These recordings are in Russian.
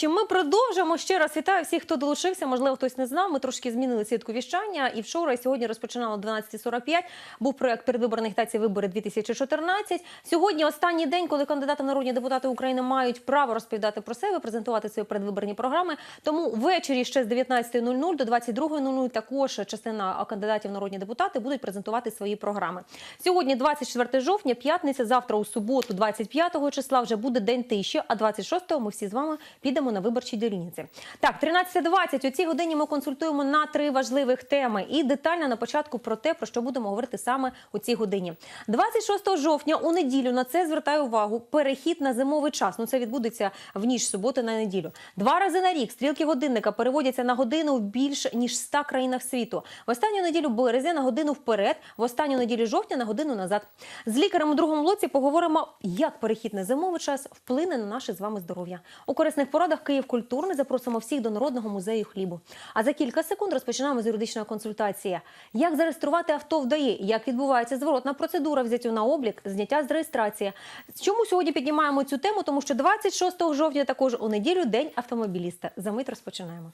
глядачі, ми продовжимо. Ще раз вітаю всіх, хто долучився. Можливо, хтось не знав. Ми трошки змінили сітку віщання. І вчора, і сьогодні розпочинало о 12.45. Був проект передвиборної агітації вибори 2014. Сьогодні останній день, коли кандидати народні депутати України мають право розповідати про себе, презентувати свої передвиборні програми. Тому ввечері ще з 19.00 до 22.00 також частина кандидатів народні депутати будуть презентувати свої програми. Сьогодні 24 жовтня, п'ятниця. Завтра у суботу, 25 числа, вже буде день тиші. А 26-го ми всі з вами підемо на виборчі дільниці. Так, 13.20. У цій годині ми консультуємо на три важливих теми і детально на початку про те, про що будемо говорити саме у цій годині. 26 жовтня у неділю на це звертаю увагу. Перехід на зимовий час. Ну це відбудеться в ніч суботи на неділю. Два рази на рік стрілки годинника переводяться на годину в більш ніж 100 країнах світу. В останню неділю березня на годину вперед, в останню неділю жовтня на годину назад. З лікарем у другому блоці поговоримо, як перехід на зимовий час вплине на наше з вами здоров'я. У корисних порадах Київ культурний запросимо всіх до народного музею хлібу. А за кілька секунд розпочинаємо з юридичної консультації. Як зареєструвати авто в ДАІ? Як відбувається зворотна процедура взяттю на облік, зняття з реєстрації? Чому сьогодні піднімаємо цю тему? Тому що 26 жовтня також у неділю день автомобіліста. За мить розпочинаємо.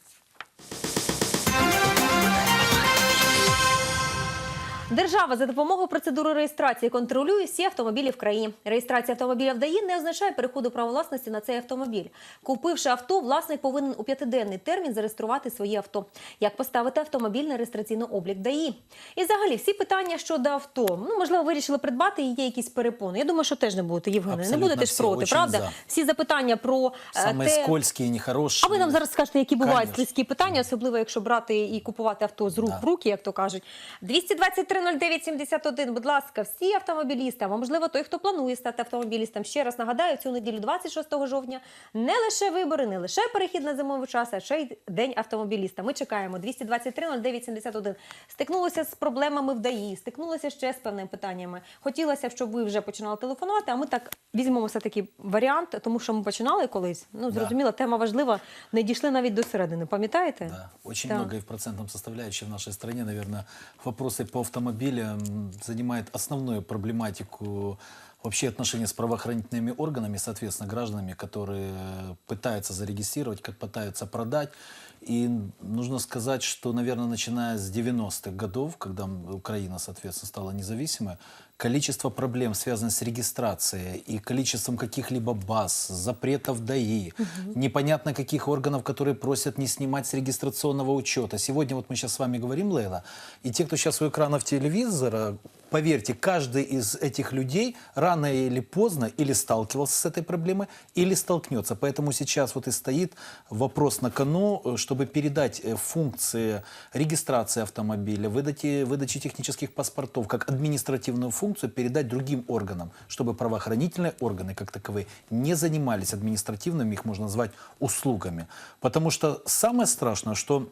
Держава за допомогою процедури реєстрації контролює всі автомобілі в країні. Реєстрація автомобіля в ДАІ не означає переходу права власності на цей автомобіль. Купивши авто, власник повинен у п'ятиденний термін зареєструвати своє авто. Як поставити автомобіль на реєстраційний облік ДАІ? І взагалі всі питання щодо авто. Ну можливо, вирішили придбати і є якісь перепони. Я думаю, що теж не будете, Євгене. Не будете ж проти, правда? за. Всі запитання про е, Самые те, скользкие, нехорошие. а ви нам зараз скажете, які бувають слизькі питання, особливо якщо брати і купувати авто з рук Да. в руки, як то кажуть. 223-09-71, будь ласка, всі автомобілісти, а можливо, той, хто планує стати автомобілістом. Ще раз нагадаю, цю неділю, 26 жовтня, не лише вибори, не лише перехід на зимовий час, а ще й день автомобіліста. Ми чекаємо 223-09-71. Стикнулися з проблемами в ДАІ, стикнулися ще з певними питаннями. Хотілося б, щоб ви вже починали телефонувати, а ми так візьмемо все-таки варіант, тому що ми починали колись. Ну, Да. тема важлива. Не дійшли навіть до середини. Пам'ятаєте? Да, очень Да. много и в процентном составляющей в нашей стране, наверное, вопросы по автомобилям занимает основную проблематику вообще отношения с правоохранительными органами, соответственно, гражданами, которые пытаются зарегистрировать, как пытаются продать. И нужно сказать, что, наверное, начиная с 90-х годов, когда Украина, соответственно, стала независимой, количество проблем, связанных с регистрацией и количеством каких-либо баз, запретов ДАИ, непонятно каких органов, которые просят не снимать с регистрационного учета. Сегодня вот мы сейчас с вами говорим, Лейла, и те, кто сейчас у экранов телевизора, поверьте, каждый из этих людей рано или поздно или сталкивался с этой проблемой, или столкнется. Поэтому сейчас вот и стоит вопрос на кону, э, чтобы передать э, функции регистрации автомобиля, выдачи, выдачи технических паспортов, как административную функцию передать другим органам, чтобы правоохранительные органы как таковые не занимались административными, их можно назвать услугами. Потому что самое страшное, что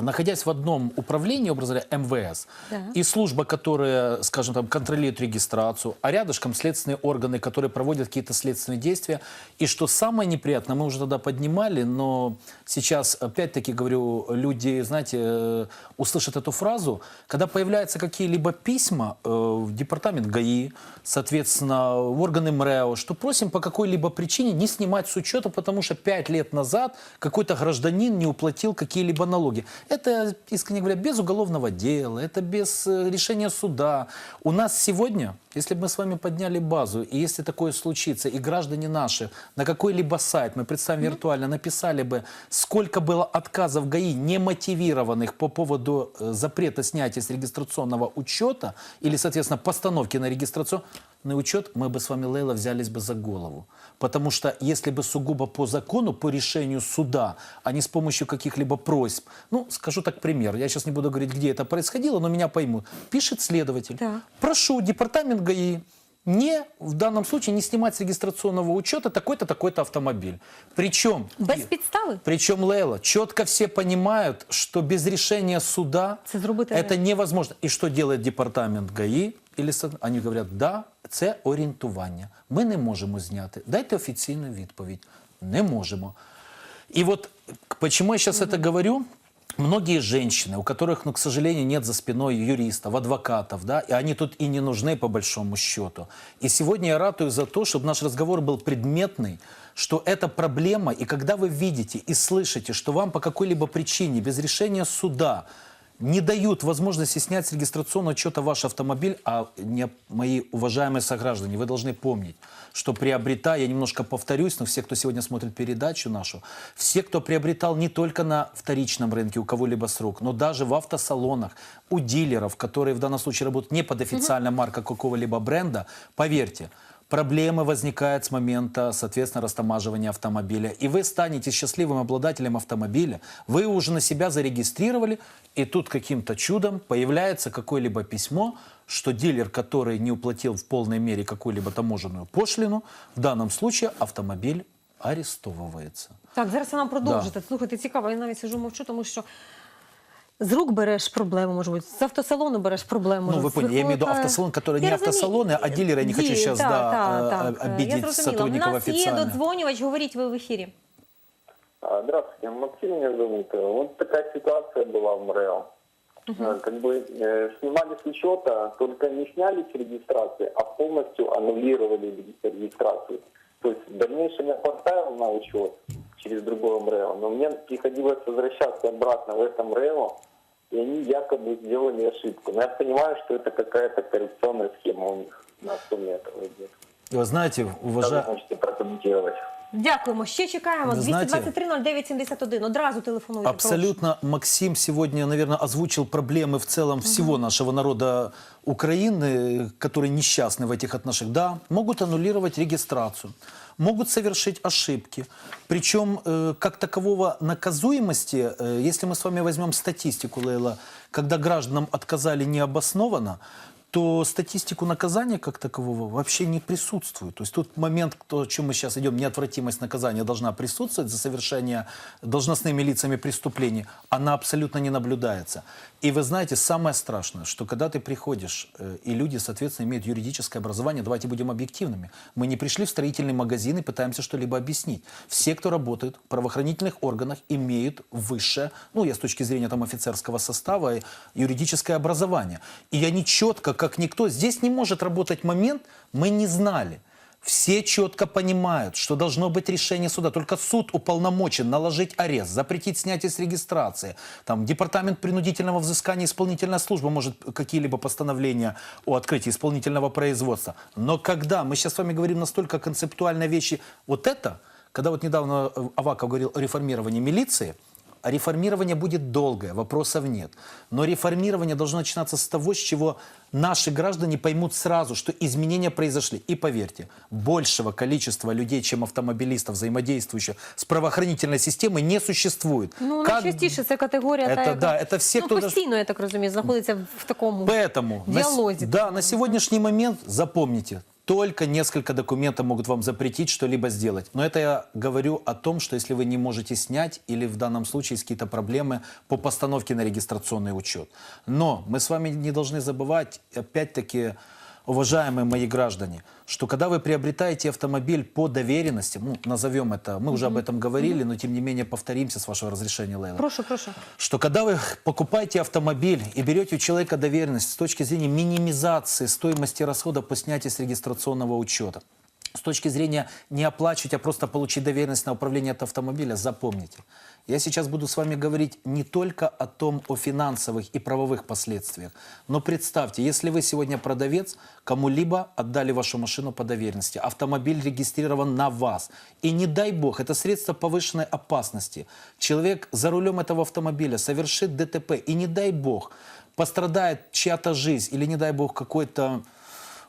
находясь в одном управлении, образно говоря, МВС, Да. и служба, которая, скажем там, контролирует регистрацию, а рядышком следственные органы, которые проводят какие-то следственные действия. И что самое неприятное, мы уже тогда поднимали, но сейчас, опять-таки говорю, люди, знаете, э, услышат эту фразу, когда появляются какие-либо письма э, в департамент ГАИ, соответственно, в органы МРЭО, что просим по какой-либо причине не снимать с учета, потому что пять лет назад какой-то гражданин не уплатил какие-либо налоги. Это, искренне говоря, без уголовного дела, это без э, решения суда. У нас сегодня, если бы мы с вами подняли базу, и если такое случится, и граждане наши на какой-либо сайт, мы представим виртуально, написали бы, сколько было отказов ГАИ, немотивированных по поводу э, запрета снятия с регистрационного учета, или, соответственно, постановки на регистрационный учет, мы бы с вами, Лейла, взялись бы за голову. Потому что если бы сугубо по закону, по решению суда, а не с помощью каких-либо просьб, ну, скажу так пример, я сейчас не буду говорить, где это происходило, но меня поймут. Пишет следователь, Да. прошу департамент ГАИ не, в данном случае, не снимать с регистрационного учета такой-то, такой-то автомобиль. Причем... Без підстави? Причем, Лейла, четко все понимают, что без решения суда Це зробити это невозможно. И что делает департамент ГАИ? Или со- они говорять, да, це орієнтування. Ми не можемо зняти. Дайте офіційну відповідь. Не можемо. І от чому я зараз це говорю? Многие женщины, у которых, ну, к сожалению, нет за спиной юристов, адвокатов, да, и они тут и не нужны по большому счету. И сегодня я ратую за то, чтобы наш разговор был предметный, что это проблема, и когда вы видите и слышите, что вам по какой-либо причине без решения суда не дают возможности снять с регистрационного учета ваш автомобиль, а не, мои уважаемые сограждане, вы должны помнить, что приобретая, я немножко повторюсь, но все, кто сегодня смотрит передачу нашу, все, кто приобретал не только на вторичном рынке у кого-либо срок, но даже в автосалонах, у дилеров, которые в данном случае работают не под официальной маркой какого-либо бренда, поверьте, Проблемы возникают с момента, соответственно, растамаживания автомобиля. И вы станете счастливым обладателем автомобиля. Вы уже на себя зарегистрировали, и тут каким-то чудом появляется какое-либо письмо, что дилер, который не уплатил в полной мере какую-либо таможенную пошлину, в данном случае автомобиль арестовывается. Так, зараз я вам продовжите. Слухайте, цікаво, я навіть сижу мовчу, тому що з рук береш проблему, може бути, з автосалону береш проблему. Ну, може, вы поняли, я имею в виду викликає- автосалон, который не Я розумію. автосалоны, а дилеры. Я не хочу Ді- сейчас так, да, так, э, так. Я обидеть зрозуміла. сотрудников У нас є официально. додзвонювач, говоріть ви в ефірі. А, Здравствуйте, Максим меня зовут. Э, Вот такая ситуация была в МРЭО. Э, Как бы э, снимали с учета, только не сняли с регистрации, а полностью аннулировали регистрацию. То есть в дальнейшем я поставил на учет через другое МРЭО, но мне приходилось возвращаться обратно в это МРЭО, и они якобы сделали ошибку. Но я понимаю, что это какая-то коррупционная схема у них на сумме этого идет. Вы знаете, вы можете прокомментировать? Дякуємо. Ще чекаємо. Ви знаєте- 223-09-71. Одразу телефонуйте. прошу. Абсолютно Максим сегодня, наверное, озвучил проблемы в целом всего нашего народа Украины, которые несчастны в этих отношениях. Да, могут аннулировать регистрацию, могут совершить ошибки. Причем, э, как такового наказуемости, э, если мы с вами возьмем статистику, Лейла, когда гражданам отказали необоснованно, то статистику наказания как такового вообще не присутствует. То есть тут момент, то, о чем мы сейчас идем, неотвратимость наказания должна присутствовать за совершение должностными лицами преступлений, она абсолютно не наблюдается. И вы знаете, самое страшное, что когда ты приходишь, э, и люди, соответственно, имеют юридическое образование, давайте будем объективными. Мы не пришли в строительный магазин и пытаемся что-либо объяснить. Все, кто работает в правоохранительных органах, имеют высшее, ну, я с точки зрения там офицерского состава, и юридическое образование. И они четко, как никто, здесь не может работать момент, мы не знали. Все четко понимают, что должно быть решение суда. Только суд уполномочен наложить арест, запретить снятие с регистрации. Там департамент принудительного взыскания, исполнительная служба может какие-либо постановления о открытии исполнительного производства. Но когда, мы сейчас с вами говорим настолько концептуальные вещи, вот это, когда вот недавно Аваков говорил о реформировании милиции, реформирование будет долгое, вопросов нет. Но реформирование должно начинаться с того, с чего наши граждане поймут сразу, что изменения произошли. И поверьте, большего количества людей, чем автомобилистов, взаимодействующих с правоохранительной системой, не существует. Ну, Как- найчастіше це категорія, Це та, яка, да, це всі, ну, хто даже- постійно, я так розумію, знаходиться в такому Поэтому на с- діалозі. да, на сегодняшний момент запомните, только несколько документов могут вам запретить что-либо сделать. Но это я говорю о том, что если вы не можете снять или в данном случае есть какие-то проблемы по постановке на регистрационный учет. Но мы с вами не должны забывать, опять-таки, уважаемые мои граждане, что когда вы приобретаете автомобиль по доверенности, ну, назовем это, мы уже об этом говорили, но тем не менее повторимся с вашего разрешения, Лейла. Прошу, прошу. что когда вы покупаете автомобиль и берете у человека доверенность с точки зрения минимизации стоимости расхода по снятию с регистрационного учета, с точки зрения не оплачивать, а просто получить доверенность на управление от автомобиля, запомните. Я сейчас буду с вами говорить не только о том, о финансовых и правовых последствиях, но представьте, если вы сегодня продавец, кому-либо отдали вашу машину по доверенности, автомобиль регистрирован на вас, и не дай бог, это средство повышенной опасности, человек за рулем этого автомобиля совершит ДТП, и не дай бог, пострадает чья-то жизнь, или не дай бог какой-то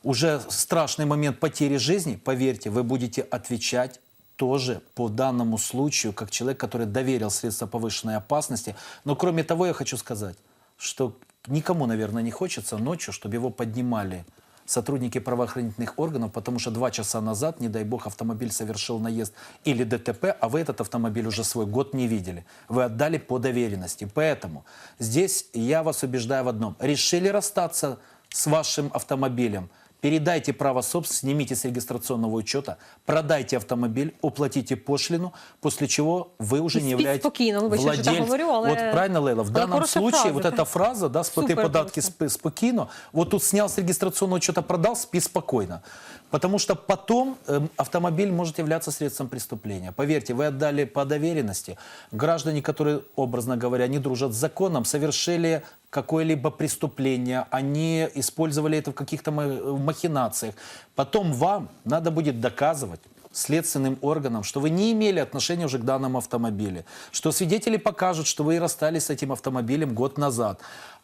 уже страшный момент потери жизни, поверьте, вы будете отвечать тоже по данному случаю, как человек, который доверил средства повышенной опасности. Но кроме того, я хочу сказать, что никому, наверное, не хочется ночью, чтобы его поднимали сотрудники правоохранительных органов, потому что два часа назад, не дай бог, автомобиль совершил наезд или ДТП, а вы этот автомобиль уже свой год не видели. Вы отдали по доверенности. Поэтому здесь я вас убеждаю в одном. Решили расстаться с вашим автомобилем, передайте право собственности, снимите с регистрационного учета, продайте автомобиль, уплатите пошлину, после чего вы уже не являетесь спокійно, вибачте, що так владельцем. говорю, але- Вот правильно, Лейла, в але данном хороша случае фраза, вот эта фраза, да, сплати Супер податки просто. спокойно, вот тут снял с регистрационного учета, продал, спи спокойно. Потому что потом эм, автомобиль может являться средством преступления. Поверьте, вы отдали по доверенности. Граждане, которые, образно говоря, не дружат с законом, совершили какое-либо преступление, они использовали это в каких-то махинациях. Потом вам надо будет доказывать следственным органам, что вы не имели отношения уже к данному автомобилю, что свидетели покажут, что вы и расстались с этим автомобилем год назад,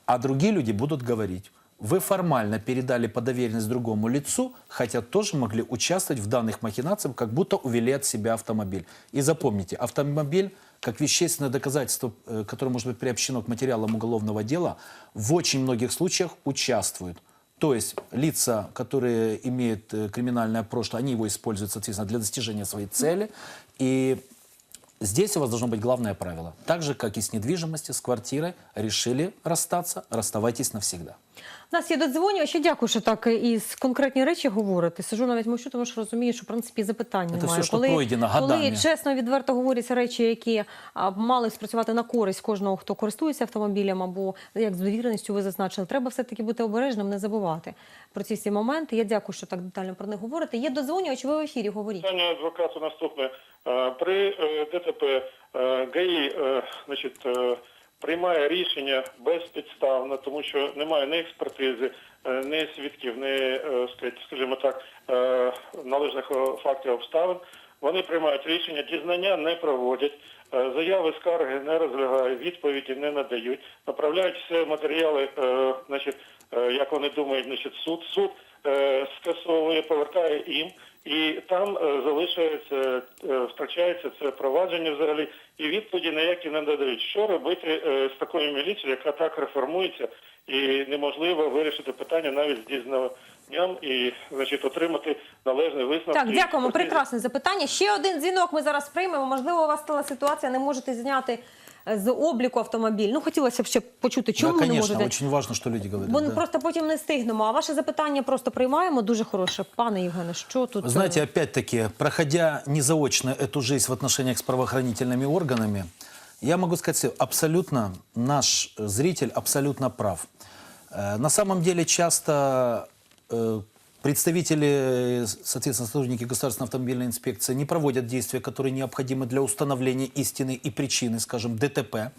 а другие люди будут говорить, вы формально передали по доверенность другому лицу, хотя тоже могли участвовать в данных махинациях, как будто увели от себя автомобиль. И запомните, автомобиль как вещественное доказательство, э, которое может быть приобщено к материалам уголовного дела, в очень многих случаях участвует. То есть лица, которые имеют э, криминальное прошлое, они его используют, соответственно, для достижения своей цели. И здесь у вас должно быть главное правило. Так же, как и с недвижимостью, с квартирой, решили расстаться, расставайтесь навсегда. У нас є додзвонювач. Я дякую, що так із конкретні речі говорите. Сижу навіть мовчу, тому що розумію, що в принципі запитань Це немає. все, що пройдено коли чесно, відверто говоряться речі, які а, мали спрацювати на користь кожного, хто користується автомобілем, або як з довіреністю ви зазначили, треба все-таки бути обережним, не забувати про ці всі моменти. Я дякую, що так детально про них говорите. Є додзвонювач, ви в ефірі говоріть. Питання адвокату наступне. При е, ДТП е, ГАІ е, значить, приймає рішення безпідставно, тому що немає ні експертизи, е, ні свідків, ні, е, скажімо так, е, належних фактів обставин. Вони приймають рішення, дізнання не проводять, заяви скарги не розглядають, відповіді не надають, направляють все матеріали, значить, як вони думають, значить, суд. Суд скасовує, повертає їм, і там залишається, втрачається це провадження взагалі, і відповіді ніякі не надають. Що робити е, з такою міліцією, яка так реформується, і неможливо вирішити питання навіть з дізнанням і значить, отримати належний висновок. Так, дякуємо. Прекрасне запитання. Ще один дзвінок ми зараз приймемо. Можливо, у вас стала ситуація, не можете зняти з обліку автомобіль. Ну, хотілося б ще почути, чому да, не конечно, можете. очень важно, что люди говорят. Бо да. просто потім не стигнемо. А ваше запитання просто приймаємо. Дуже хороше. Пане Євгене, що тут? Вы знаете, е, опять-таки, проходя незаочно эту жизнь в отношениях с правоохранительными органами, я могу сказать, что абсолютно наш зритель абсолютно прав. Э, На самом деле часто э, представители, соответственно, сотрудники Государственной автомобильной инспекции не проводят действия, которые необходимы для установления истины и причины, скажем, ДТП.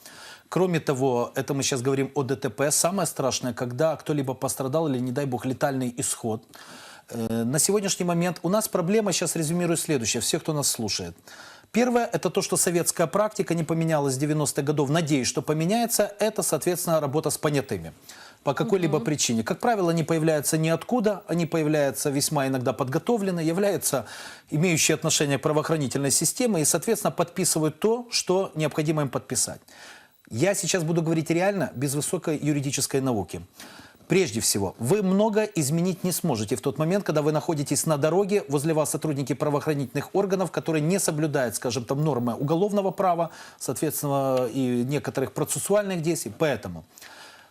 Кроме того, это мы сейчас говорим о ДТП. Самое страшное, когда кто-либо пострадал или, не дай бог, летальный исход. Э, На сегодняшний момент у нас проблема, сейчас резюмирую следующее, все, кто нас слушает. Первое, это то, что советская практика не поменялась с 90-х годов. Надеюсь, что поменяется. Это, соответственно, работа с понятыми. По какой-либо причине. Как правило, они появляются ниоткуда, они появляются весьма иногда подготовленные, являются имеющие отношение к правоохранительной системе и, соответственно, подписывают то, что необходимо им подписать. Я сейчас буду говорить реально, без высокой юридической науки. Прежде всего, вы много изменить не сможете в тот момент, когда вы находитесь на дороге, возле вас сотрудники правоохранительных органов, которые не соблюдают, скажем, там нормы уголовного права, соответственно, и некоторых процессуальных действий. Поэтому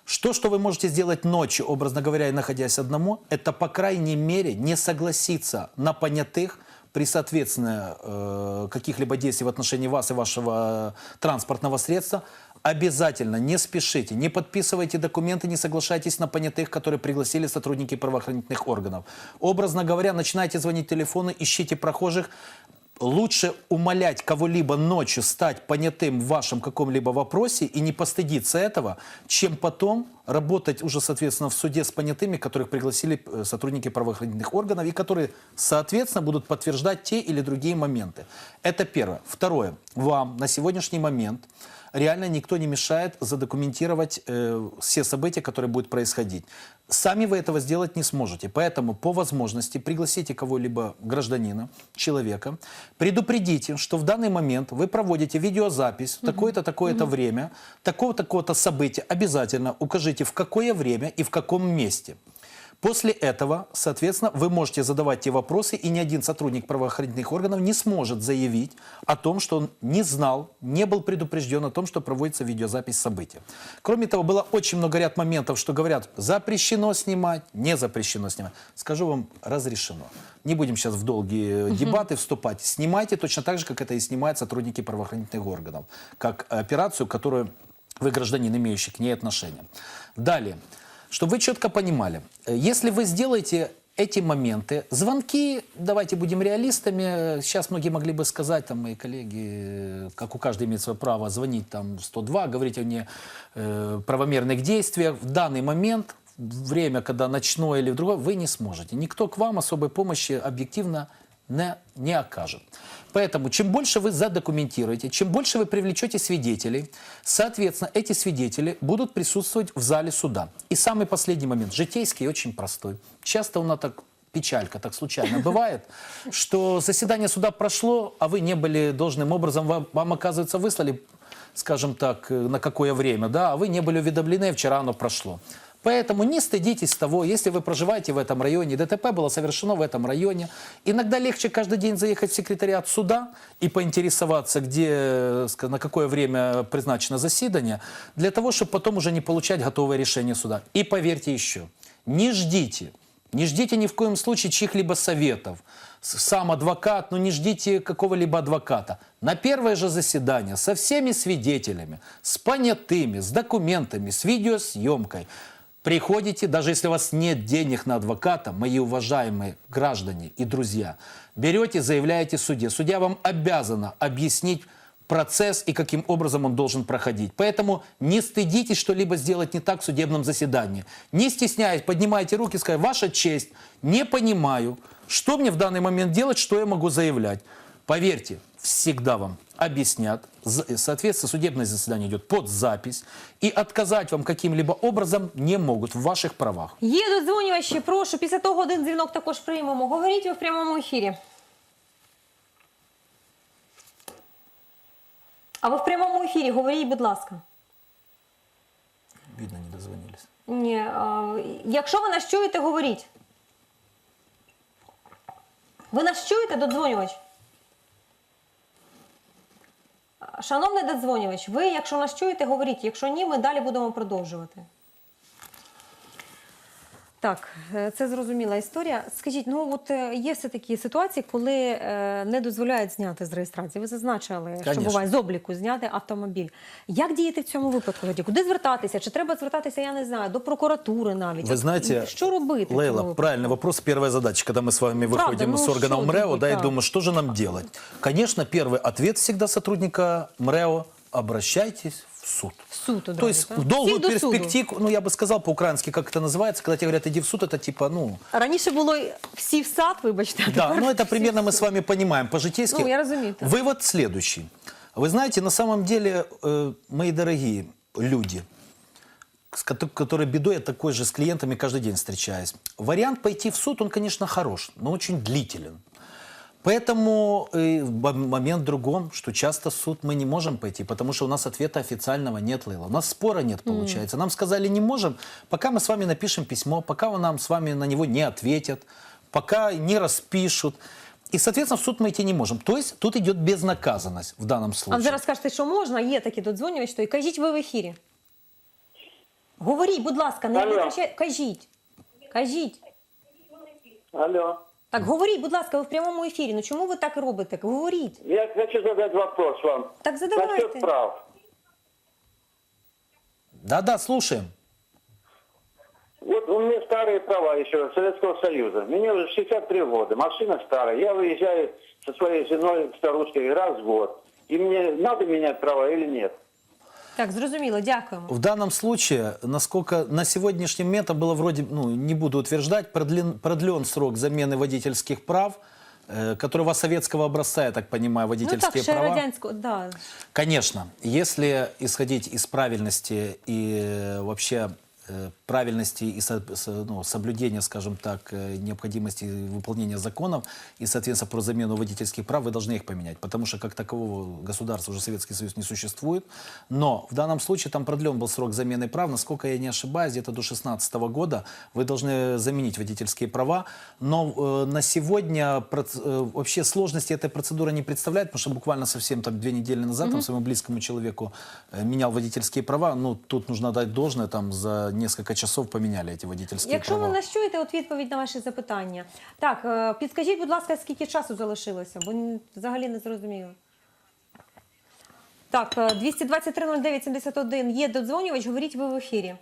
что, что вы можете сделать ночью, образно говоря, и находясь одному, это, по крайней мере, не согласиться на понятых при, соответственно, э, каких-либо действий в отношении вас и вашего транспортного средства, обязательно не спешите, не подписывайте документы, не соглашайтесь на понятых, которые пригласили сотрудники правоохранительных органов. Образно говоря, начинайте звонить телефоны, ищите прохожих, лучше умолять кого-либо ночью стать понятым в вашем каком-либо вопросе и не постыдиться этого, чем потом работать уже, соответственно, в суде с понятыми, которых пригласили э, сотрудники правоохранительных органов и которые, соответственно, будут подтверждать те или другие моменты. Это первое. Второе. Вам на сегодняшний момент реально никто не мешает задокументировать э, все события, которые будут происходить. Сами вы этого сделать не сможете. Поэтому по возможности пригласите кого-либо гражданина, человека, предупредите, что в данный момент вы проводите видеозапись в такое-то, такое-то время, такого-то, такого-то события. Обязательно укажите, в какое время и в каком месте. После этого, соответственно, вы можете задавать те вопросы, и ни один сотрудник правоохранительных органов не сможет заявить о том, что он не знал, не был предупрежден о том, что проводится видеозапись события. Кроме того, было очень много ряд моментов, что говорят, запрещено снимать, не запрещено снимать. Скажу вам, разрешено. Не будем сейчас в долгие дебаты вступать. Снимайте точно так же, как это и снимают сотрудники правоохранительных органов. Как операцию, которую вы гражданин, имеющий к ней отношение. Далее. Чтобы вы четко понимали, э, если вы сделаете эти моменты, звонки, давайте будем реалистами, э, сейчас многие могли бы сказать, там, мои коллеги, э, как у каждого имеет свое право, звонить там 102, говорить о неправомерных действиях. В данный момент, время, когда ночное или в другое, вы не сможете. Никто к вам особой помощи объективно не, не окажет. Поэтому чем больше вы задокументируете, чем больше вы привлечете свидетелей, соответственно, эти свидетели будут присутствовать в зале суда. И самый последний момент, житейский очень простой. Часто у нас так печалька, так случайно бывает, что заседание суда прошло, а вы не были должным образом, вам, вам, оказывается, выслали, скажем так, э, на какое время, да, а вы не были уведомлены, вчера оно прошло. Поэтому не стыдитесь того, если вы проживаете в этом районе, ДТП было совершено в этом районе. Иногда легче каждый день заехать в секретариат суда и поинтересоваться, где, э, на какое время призначено заседание, для того, чтобы потом уже не получать готовое решение суда. И поверьте еще, не ждите, не ждите ни в коем случае чьих-либо советов. Сам адвокат, ну не ждите какого-либо адвоката. На первое же заседание со всеми свидетелями, с понятыми, с документами, с видеосъемкой приходите, даже если у вас нет денег на адвоката, мои уважаемые граждане и друзья, берете, заявляете суде. Судья вам обязана объяснить процесс и каким образом он должен проходить. Поэтому не стыдитесь что-либо сделать не так в судебном заседании. Не стесняясь, поднимайте руки скажите, ваша честь, не понимаю, что мне в данный момент делать, что я могу заявлять. Поверьте, всегда вам объяснят. З- Соответственно, судебное заседание идет под запись. И отказать вам каким-либо образом не могут в ваших правах. Є додзвонювачі, прошу, після того один дзвінок також приймемо. Говоріть ви в прямому ефірі. А ви в прямому ефірі, говоріть, будь ласка. Видно, не дозвонились. Ні, а, якщо ви нас чуєте, говоріть. Ви нас чуєте, додзвонювач? А, Шановний додзвонювач, ви, якщо нас чуєте, говоріть. Якщо ні, ми далі будемо продовжувати. Так, е, це зрозуміла історія. Скажіть, ну от е, є все такі ситуації, коли е, не дозволяють зняти з реєстрації. Ви зазначили, що Конечно. буває з обліку зняти автомобіль. Як діяти в цьому випадку? тоді? Куди звертатися? Чи треба звертатися, я не знаю, до прокуратури навіть? Вы знаете, що робити? в цьому Лейла, випадку? правильный вопрос. Первая задача, когда мы с вами Правда, выходим ну с органов что МРЭО, делать, да, и да. думаю, что же нам делать? Конечно, первый ответ всегда сотрудника МРЭО – обращайтесь в суд. В суд одразу, То есть так? в долгую Всі до суду. перспективу, ну я бы сказал по-украински, как это называется, когда тебе говорят, иди в суд, это типа, ну, Раніше було всі в сад, вибачте. а Да, тепер ну это всі примерно в мы суд. с вами понимаем по-житейски. Ну, я разумею, да. Вывод следующий. Вы знаете, на самом деле, э, мои дорогие люди, с кото- которые бедой, я такой же с клиентами каждый день встречаюсь. Вариант пойти в суд, он, конечно, хорош, но очень длителен. Поэтому э, в момент в другом, что часто в суд мы не можем пойти, потому что у нас ответа официального нет, Лейла. У нас спора нет, получается. Нам сказали не можем, пока мы с вами напишем письмо, пока нам с вами на него не ответят, пока не распишут. И, соответственно, в суд мы идти не можем. То есть тут идет безнаказанность в данном А случае. зараз скажете, що можна, є такі додзвонювач, то і кажіть ви в ефірі. Говоріть, будь ласка, не Алло. виключайте. Кажіть. Кажіть. Алло. Так, говоріть, будь ласка, ви в прямому ефірі. Ну чому ви так робите? Говоріть. Я хочу задать вопрос вам. Так задавайте. Насчет прав. Да-да, слушаем. Вот у меня старые права еще Советского Союза. Мне уже 63 года, машина старая. Я выезжаю со своей женой, старушкой, раз в год. И мне надо менять права или нет? Так, зрозуміло, дякуємо. В данном случае, насколько на сегодняшний момент это было вроде, ну, не буду утверждать, продлен, продлен срок замены водительских прав, э, которого советского образца, я так понимаю, Ну водительские так, ще права. да. Конечно, если исходить из правильности и вообще правильности и ну, соблюдения, скажем так, э, необходимости выполнения законов и, соответственно, про замену водительских прав, вы должны их поменять. Потому что как такового государства уже Советский Союз не существует. Но в данном случае там продлен был срок замены прав. Насколько я не ошибаюсь, где-то до 2016 года вы должны заменить водительские права. Но э, на сегодня проц- э, вообще сложности этой процедуры не представляет, потому что буквально совсем там две недели назад там, своему близкому человеку э, менял водительские права. Ну, тут нужно дать должное, там за несколько часов поменяли эти водительские Якщо права. ви нас чуєте, от відповідь на ваші запитання. Так, е, підскажіть, будь ласка, скільки часу залишилося, бо н- взагалі не зрозуміло. Так, е, 223-09-71 є додзвонювач, говоріть ви в ефірі.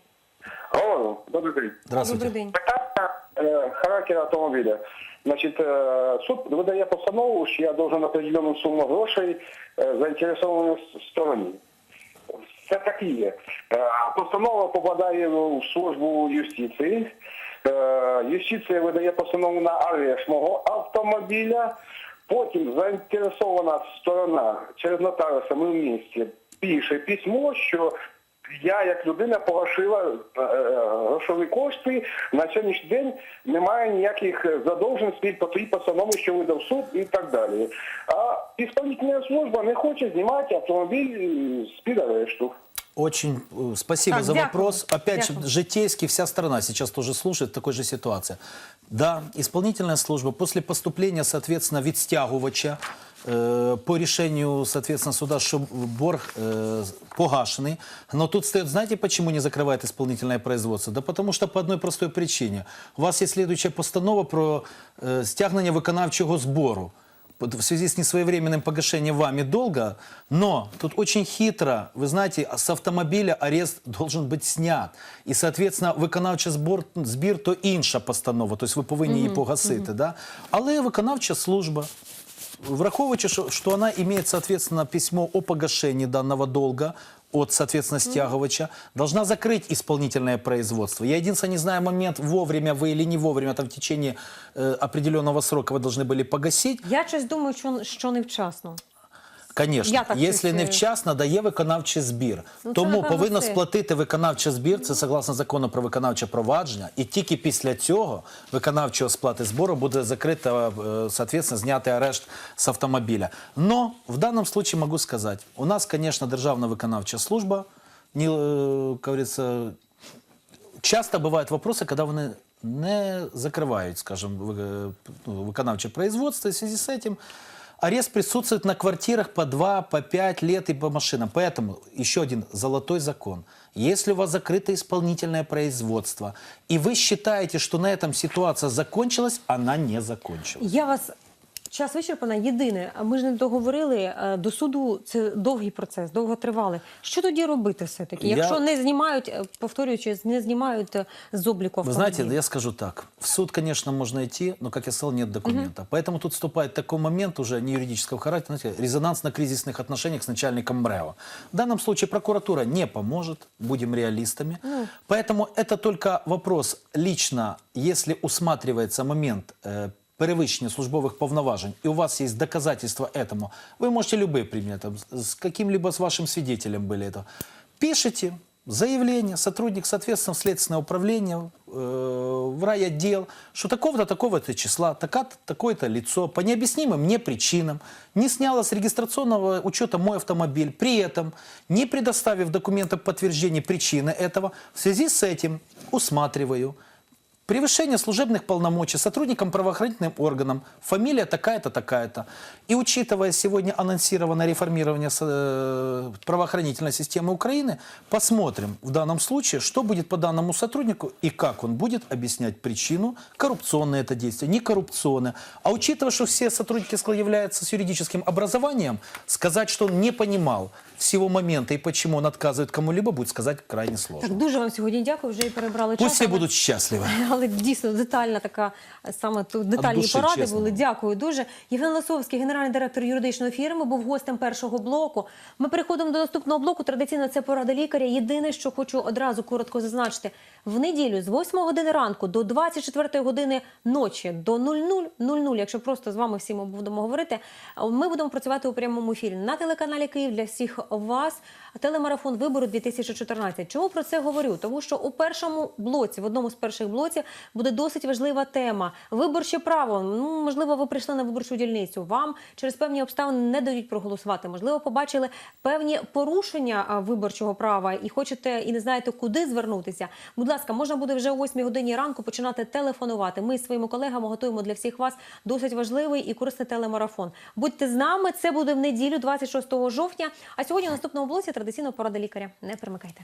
Алло, добрий день. Здравствуйте. Добрий день. Питання е, характер автомобіля. Значить, е, суд видає постанову, що я должен определену суму грошей е, заінтересованій стороні. Це так є. Е, Постанова попадає в службу юстиції. Е, Юстиція видає постанову на арешт мого автомобіля. Потім заінтересована сторона через нотаріуса ми в місті пише письмо, що я як людина погашила е, е, грошові кошти. На сьогоднішній день немає ніяких задовженостей по тій постанові, що видав суд і так далі. А ісполнительна служба не хоче знімати автомобіль з-під арешту. Очень э, спасибо Так, за дякую. вопрос. Опять же, житейский, вся страна сейчас тоже слушает такой же ситуации. Да, исполнительная служба после поступления, соответственно, відстягувача э, по решению, соответственно, суда, что борг э, погашенный. Но тут стоит, знаете, почему не закрывает исполнительное производство? Да потому что по одной простой причине. У вас есть следующая постанова про э, стягнення виконавчого збору в связи с несвоевременным погашением вами долга, но тут очень хитро, вы знаете, с автомобиля арест должен быть снят. І, соответственно, виконавчий збор, збір то інша постанова, тобто ви повинні її погасити. Да? Але виконавча служба, враховуючи, що, вона має, соответственно, письмо о погашении данного долга, от, соответственно, стягивача, должна закрыть исполнительное производство. Я единственное не знаю момент, вовремя вы или не вовремя, там в течение э, определенного срока вы должны были погасить. Я щось думаю, що, що невчасно. Конечно, Я так якщо щось, не е, вчасно дає виконавчий збір. Ну, це, Тому напевно, повинно все. сплатити виконавчий збір, це согласно закону про виконавче провадження, і тільки після цього виконавчого сплати збору буде закрито, е, соответственно, знятий арешт з автомобіля. Но в данном случае могу сказать, у нас, конечно, Державна виконавча служба, не, е, как говорится, часто бывают вопросы, когда вони не закрывают, скажем, вы- ну, виконавче производство. И в связи с этим Арест присутствует на квартирах по 2, по 5 лет и по машинам. Поэтому еще один золотой закон. Если у вас закрыто исполнительное производство, и вы считаете, что на этом ситуация закончилась, она не закончилась. Я вас час вичерпана. Єдине, ми ж не договорили е, до суду. Це довгий процес, довготривалий. Що тоді робити все таки? Я- Якщо не знімають, е, повторюючи, не знімають е, з обліку Вы автомобіля? знаете, я скажу так. В суд, конечно, можно идти, но, как я сказал, нет документа. Поэтому тут вступает такой момент уже не юридического характера, знаете, резонансно-кризисных отношениях с начальником МРЭО. В данном случае прокуратура не поможет, будем реалистами. Поэтому это только вопрос лично, если усматривается момент э, перевищення службових повноважень, и у вас есть доказательства этому, вы можете любые предметы, с каким-либо с вашим свидетелем были это, пишите заявление, сотрудник, соответственно, в следственное управление, э, в райотдел, что такого-то, такого-то числа, такое-то лицо по необъяснимым мне причинам не сняло с регистрационного учета мой автомобиль, при этом не предоставив документов подтверждения причины этого, в связи с этим усматриваю Превышение служебных полномочий сотрудникам правоохранительным органам, фамилия такая-то, такая-то. И учитывая сегодня анонсированное реформирование э, правоохранительной системы Украины, посмотрим в данном случае, что будет по данному сотруднику и как он будет объяснять причину, коррупционное это действие, не коррупционное. А учитывая, что все сотрудники СКЛ являются с юридическим образованием, сказать, что он не понимал всего момента и почему он отказывает кому-либо, будет сказать крайне сложно. Так дуже вам сьогодні дякую. Вже і перебрали Пусть час. все але- будут Але дійсно детальна така саме тут детальні душі, поради чесно. були. Дякую дуже. Євген Ласовський, генеральний директор юридичної фірми, був гостем першого блоку. Ми переходимо до наступного блоку. Традиційно це порада лікаря. Єдине, що хочу одразу коротко зазначити. В неділю з 8 години ранку до 24 години ночі до 00.00, якщо просто з вами всі ми будемо говорити, ми будемо працювати у прямому ефірі на телеканалі Київ для всіх вас. Телемарафон вибору 2014. Чому про це говорю? Тому що у першому блоці, в одному з перших блоців, буде досить важлива тема. Виборче право. Ну, можливо, ви прийшли на виборчу дільницю. Вам через певні обставини не дають проголосувати. Можливо, побачили певні порушення виборчого права і хочете і не знаєте, куди звернутися. Будь ласка, можна буде вже о 8 годині ранку починати телефонувати. Ми з своїми колегами готуємо для всіх вас досить важливий і корисний телемарафон. Будьте з нами. Це буде в неділю, 26 жовтня. А сьогодні у наступному блоці традиційно порада лікаря. Не перемикайте.